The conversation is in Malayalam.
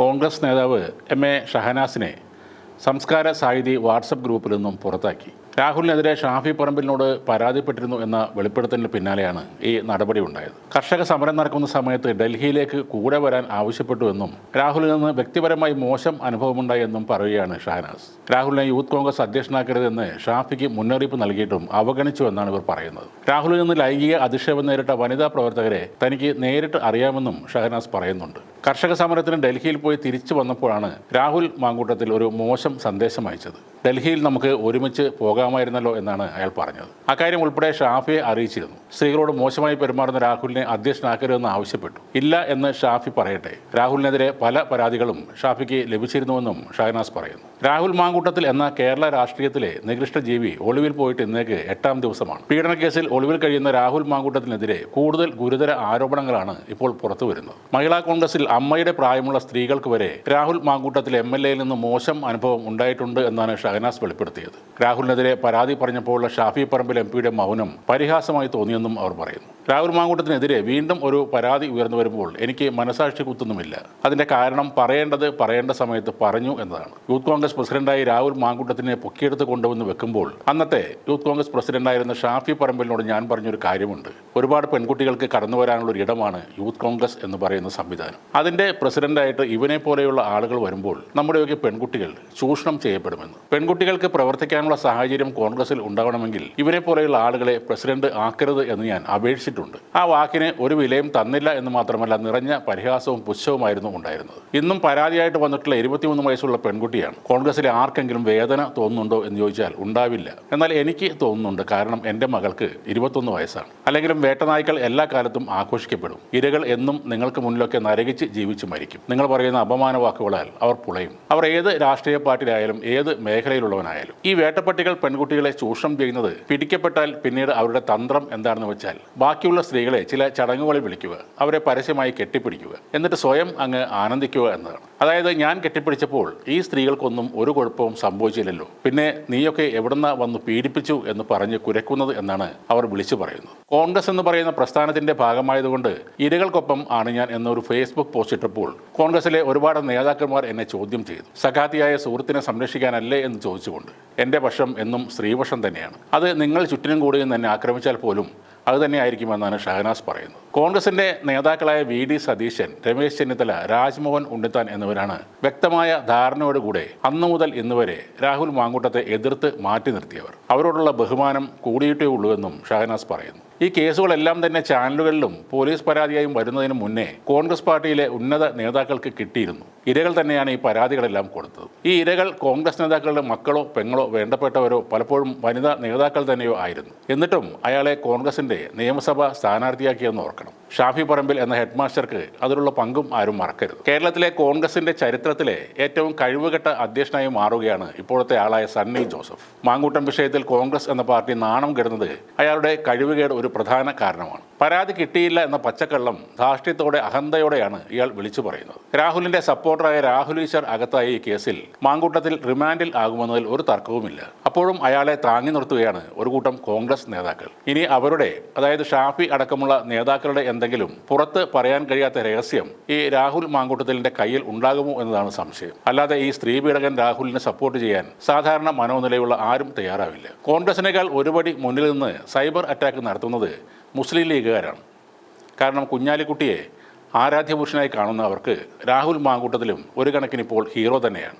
കോൺഗ്രസ് നേതാവ് എം എ ഷഹനാസിനെ സംസ്കാര സാഹിതി വാട്സപ്പ് ഗ്രൂപ്പിൽ നിന്നും പുറത്താക്കി. രാഹുലിനെതിരെ ഷാഫി പറമ്പിലിനോട് പരാതിപ്പെട്ടിരുന്നു എന്ന വെളിപ്പെടുത്തലിന് പിന്നാലെയാണ് ഈ നടപടി ഉണ്ടായത്. കർഷക സമരം നടക്കുന്ന സമയത്ത് ഡൽഹിയിലേക്ക് കൂടെ വരാൻ ആവശ്യപ്പെട്ടുവെന്നും രാഹുലിൽ നിന്ന് വ്യക്തിപരമായി മോശം അനുഭവമുണ്ടായെന്നും പറയുകയാണ് ഷാനാസ് രാഹുലിനെ യൂത്ത് കോൺഗ്രസ് അധ്യക്ഷനാക്കരുതെന്ന് ഷാഫിക്ക് മുന്നറിയിപ്പ് നൽകിയിട്ടും അവഗണിച്ചുവെന്നാണ് ഇവർ പറയുന്നത്. രാഹുലിൽ നിന്ന് ലൈംഗിക അധിക്ഷേപം നേരിട്ട വനിതാ പ്രവർത്തകരെ തനിക്ക് നേരിട്ട് അറിയാമെന്നും ഷഹനാസ് പറയുന്നുണ്ട്. കർഷക സമരത്തിന് ഡൽഹിയിൽ പോയി തിരിച്ചു വന്നപ്പോഴാണ് രാഹുൽ മാങ്കൂട്ടത്തിൽ ഒരു മോശം സന്ദേശം അയച്ചത്. ഡൽഹിയിൽ നമുക്ക് ഒരുമിച്ച് പോകാമായിരുന്നല്ലോ എന്നാണ് അയാൾ പറഞ്ഞത്. അക്കാര്യം ഉൾപ്പെടെ ഷാഫിയെ അറിയിച്ചിരുന്നു. സ്ത്രീകളോട് മോശമായി പെരുമാറുന്ന രാഹുലിനെ അധ്യക്ഷനാക്കരുതെന്ന് ആവശ്യപ്പെട്ടു. ഇല്ല എന്ന് ഷാഫി പറയട്ടെ. രാഹുലിനെതിരെ പല പരാതികളും ഷാഫിക്ക് ലഭിച്ചിരുന്നുവെന്നും ഷഹനാസ് പറയുന്നു. രാഹുൽ മാങ്കൂട്ടത്തിൽ എന്ന കേരള രാഷ്ട്രീയത്തിലെ നികൃഷ്ട ജീവി ഒളിവിൽ പോയിട്ട് ഇന്നേക്ക് എട്ടാം ദിവസമാണ്. പീഡനക്കേസിൽ ഒളിവിൽ കഴിയുന്ന രാഹുൽ മാങ്കൂട്ടത്തിനെതിരെ കൂടുതൽ ഗുരുതര ആരോപണങ്ങളാണ് ഇപ്പോൾ പുറത്തു വരുന്നത്. മഹിളാ കോൺഗ്രസിൽ അമ്മയുടെ പ്രായമുള്ള സ്ത്രീകൾക്ക് വരെ രാഹുൽ മാങ്കൂട്ടത്തിൽ എം എൽ എയിൽ നിന്ന് മോശം അനുഭവം ഉണ്ടായിട്ടുണ്ട് എന്നാണ് ഷഹനാസ് വെളിപ്പെടുത്തിയത്. രാഹുലിനെതിരെ പരാതി പറഞ്ഞപ്പോഴുള്ള ഷാഫി പറമ്പിൽ എം പിയുടെ മൗനം പരിഹാസമായി തോന്നിയെന്നും അവർ പറയുന്നു. രാഹുൽ മാങ്കൂട്ടത്തിനെതിരെ വീണ്ടും ഒരു പരാതി ഉയർന്നു വരുമ്പോൾ എനിക്ക് മനസാക്ഷി കുത്തുന്നുമില്ല അതിന്റെ കാരണം പറയേണ്ടത് പറയേണ്ട സമയത്ത് പറഞ്ഞു എന്നതാണ്. യൂത്ത് കോൺഗ്രസ് പ്രസിഡന്റായി രാഹുൽ മാങ്കൂട്ടത്തിനെ പൊക്കിയെടുത്ത് കൊണ്ടുവന്ന് വെക്കുമ്പോൾ അന്നത്തെ യൂത്ത് കോൺഗ്രസ് പ്രസിഡന്റായിരുന്ന ഷാഫി പറമ്പലിനോട് ഞാൻ പറഞ്ഞൊരു കാര്യമുണ്ട്. ഒരുപാട് പെൺകുട്ടികൾക്ക് കടന്നു വരാനുള്ള ഒരു ഇടമാണ് യൂത്ത് കോൺഗ്രസ് എന്ന് പറയുന്ന സംവിധാനം. അതിന്റെ പ്രസിഡന്റായിട്ട് ഇവനെ പോലെയുള്ള ആളുകൾ വരുമ്പോൾ നമ്മുടെയൊക്കെ പെൺകുട്ടികൾ ചൂഷണം ചെയ്യപ്പെടുമെന്ന്. പെൺകുട്ടികൾക്ക് പ്രവർത്തിക്കാനുള്ള സാഹചര്യം കോൺഗ്രസിൽ ഉണ്ടാവണമെങ്കിൽ ഇവനെ പോലെയുള്ള ആളുകളെ പ്രസിഡന്റ് ആക്കരുത് എന്ന് ഞാൻ അപേക്ഷിച്ചിട്ടുണ്ട്. ആ വാക്കിന് ഒരു വിലയും തന്നില്ല എന്ന് മാത്രമല്ല നിറഞ്ഞ പരിഹാസവും പുച്ഛവുമായിരുന്നു ഉണ്ടായിരുന്നത്. ഇന്നും പരാതിയായിട്ട് വന്നിട്ടുള്ള ഇരുപത്തിമൂന്ന് വയസ്സുള്ള പെൺകുട്ടിയാണ് കോൺഗ്രസിലെ ആർക്കെങ്കിലും വേദന തോന്നുന്നുണ്ടോ എന്ന് ചോദിച്ചാൽ ഉണ്ടാവില്ല. എന്നാൽ എനിക്ക് തോന്നുന്നുണ്ട്. കാരണം എന്റെ മകൾക്ക് ഇരുപത്തൊന്ന് വയസ്സാണ്. അല്ലെങ്കിലും വേട്ടനായ്ക്കൾ എല്ലാ കാലത്തും ആഘോഷിക്കപ്പെടും. ഇരകൾ എന്നും നിങ്ങൾക്ക് മുന്നിലൊക്കെ നരകിച്ച് ജീവിച്ചു മരിക്കും. നിങ്ങൾ പറയുന്ന അപമാന വാക്കുകളാൽ അവർ പുളയും. അവർ ഏത് രാഷ്ട്രീയ പാർട്ടിയിലായാലും ഏത് മേഖലയിലുള്ളവനായാലും. ഈ വേട്ടപ്പട്ടികൾ പെൺകുട്ടികളെ ചൂഷണം ചെയ്യുന്നത് പിടിക്കപ്പെട്ടാൽ പിന്നീട് അവരുടെ തന്ത്രം എന്താണെന്ന് വെച്ചാൽ ബാക്കിയുള്ള സ്ത്രീകളെ ചില ചടങ്ങുകളിൽ വിളിക്കുക അവരെ പരസ്യമായി കെട്ടിപ്പിടിക്കുക എന്നിട്ട് സ്വയം അങ്ങ് ആനന്ദിക്കുക എന്നതാണ്. അതായത് ഞാൻ കെട്ടിപ്പിടിച്ചപ്പോൾ ഈ സ്ത്രീകൾക്കൊന്നും ഒരു കുഴപ്പവും സംഭവിച്ചില്ലല്ലോ. പിന്നെ നീയൊക്കെ എവിടുന്ന വന്ന് പീഡിപ്പിച്ചു എന്ന് പറഞ്ഞ് കുരക്കുന്നത് എന്നാണ് അവർ വിളിച്ചു പറയുന്നത്. കോൺഗ്രസ് എന്ന് പറയുന്ന പ്രസ്ഥാനത്തിന്റെ ഭാഗമായതുകൊണ്ട് ഇരകൾക്കൊപ്പം ആണ് ഞാൻ എന്നൊരു ഫേസ്ബുക്ക് പോസ്റ്റ് ഇട്ടപ്പോൾ കോൺഗ്രസിലെ ഒരുപാട് നേതാക്കന്മാർ എന്നെ ചോദ്യം ചെയ്തു. സഖാത്തിയായ സുഹൃത്തിനെ സംരക്ഷിക്കാനല്ലേ എന്ന് ചോദിച്ചുകൊണ്ട്. എന്റെ പക്ഷം എന്നും സ്ത്രീപക്ഷം തന്നെയാണ്. അത് നിങ്ങൾ ചുറ്റിനും കൂടിയും തന്നെ ആക്രമിച്ചാൽ പോലും അത് തന്നെയായിരിക്കുമെന്നാണ് ഷഹനാസ് പറയുന്നത്. കോൺഗ്രസിന്റെ നേതാക്കളായ വി ഡി സതീശൻ രമേശ് ചെന്നിത്തല രാജ്മോഹൻ ഉണ്ണിത്താൻ എന്നിവരാണ് വ്യക്തമായ ധാരണയോടുകൂടെ അന്നു മുതൽ ഇന്നുവരെ രാഹുൽ മാങ്കൂട്ടത്തെ എതിർത്ത് മാറ്റി നിർത്തിയവർ. അവരോടുള്ള ബഹുമാനം കൂടിയിട്ടേ ഉള്ളൂ എന്നും ഷഹനാസ് പറയുന്നു. ഈ കേസുകളെല്ലാം തന്നെ ചാനലുകളിലും പോലീസ് പരാതിയായും വരുന്നതിന് മുന്നേ കോൺഗ്രസ് പാർട്ടിയിലെ ഉന്നത നേതാക്കൾക്ക് കിട്ടിയിരുന്നു. ഇരകൾ തന്നെയാണ് ഈ പരാതികളെല്ലാം കൊടുത്തത്. ഈ ഇരകൾ കോൺഗ്രസ് നേതാക്കളുടെ മക്കളോ പെങ്ങളോ വേണ്ടപ്പെട്ടവരോ പലപ്പോഴും വനിതാ നേതാക്കൾ തന്നെയോ ആയിരുന്നു. എന്നിട്ടും അയാളെ കോൺഗ്രസിന്റെ നിയമസഭാ സ്ഥാനാർത്ഥിയാക്കിയെന്ന് ഓർക്കണം. ഷാഫി പറമ്പിൽ എന്ന ഹെഡ് മാസ്റ്റർക്ക് അതിലുള്ള പങ്കും ആരും മറക്കരുത്. കേരളത്തിലെ കോൺഗ്രസിന്റെ ചരിത്രത്തിലെ ഏറ്റവും കഴിവുകെട്ട അധ്യക്ഷനായി മാറുകയാണ് ഇപ്പോഴത്തെ ആളായ സണ്ണി ജോസഫ്. മാങ്കൂട്ടം വിഷയത്തിൽ കോൺഗ്രസ് എന്ന പാർട്ടി നാണം കെടുന്നത് അയാളുടെ കഴിവുകേട് ഒരു പ്രധാന കാരണമാണ്. പരാതി കിട്ടിയില്ല എന്ന പച്ചക്കള്ളം ധാർഷ്ട്യത്തോടെ അഹന്തയോടെയാണ് ഇയാൾ വിളിച്ചു പറയുന്നത്. രാഹുലിന്റെ സപ്പോർട്ടറായ രാഹുൽ ഈശ്വർ അകത്തായ ഈ കേസിൽ മാങ്കൂട്ടത്തിൽ റിമാൻഡിൽ ആകുമെന്നതിൽ ഒരു തർക്കവുമില്ല. അപ്പോഴും അയാളെ താങ്ങി നിർത്തുകയാണ് ഒരു കൂട്ടം കോൺഗ്രസ് നേതാക്കൾ. ഇനി അവരുടെ അതായത് ഷാഫി അടക്കമുള്ള നേതാക്കളുടെ എന്തെങ്കിലും പുറത്ത് പറയാൻ കഴിയാത്ത രഹസ്യം ഈ രാഹുൽ മാങ്കൂട്ടത്തിലിന്റെ കയ്യിൽ ഉണ്ടാകുമോ എന്നതാണ് സംശയം. അല്ലാതെ ഈ സ്ത്രീ പീഡകൻ രാഹുലിനെ സപ്പോർട്ട് ചെയ്യാൻ സാധാരണ മനോനിലയുള്ള ആരും തയ്യാറാവില്ല. കോൺഗ്രസിനേക്കാൾ ഒരുപടി മുന്നിൽ നിന്ന് സൈബർ അറ്റാക്ക് നടത്തുന്നത് മുസ്ലിം ലീഗുകാരാണ്. കാരണം കുഞ്ഞാലിക്കുട്ടിയെ ആരാധ്യപുരുഷനായി കാണുന്ന അവർക്ക് രാഹുൽ മാങ്കൂട്ടത്തിലും ഒരു കണക്കിനിപ്പോൾ ഹീറോ തന്നെയാണ്.